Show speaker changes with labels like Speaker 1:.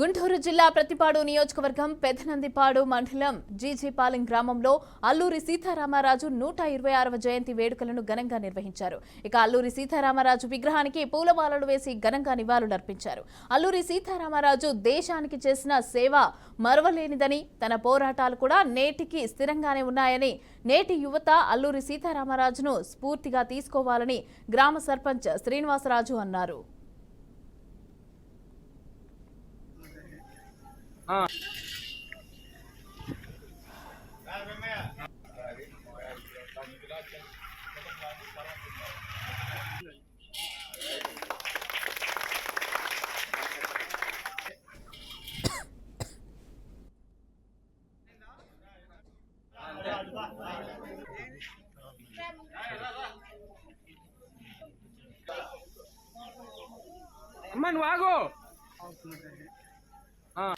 Speaker 1: గుంటూరు జిల్లా ప్రతిపాడు నియోజకవర్గం పెదనందిపాడు మండలం జీజీపాలెం గ్రామంలో అల్లూరి సీతారామరాజు నూట ఇరవై ఆరవ జయంతి వేడుకలను ఘనంగా నిర్వహించారు. ఇక అల్లూరి సీతారామరాజు విగ్రహానికి పూలమాలలు వేసి ఘనంగా నివాళులర్పించారు. అల్లూరి సీతారామరాజు దేశానికి చేసిన సేవ మరవలేనిదని తన పోరాటాలు కూడా నేటికి స్థిరంగానే ఉన్నాయని నేటి యువత అల్లూరి సీతారామరాజును స్ఫూర్తిగా తీసుకోవాలని గ్రామ సర్పంచ్ శ్రీనివాసరాజు అన్నారు.
Speaker 2: అమ్మ నువ్వు ఆగు. 啊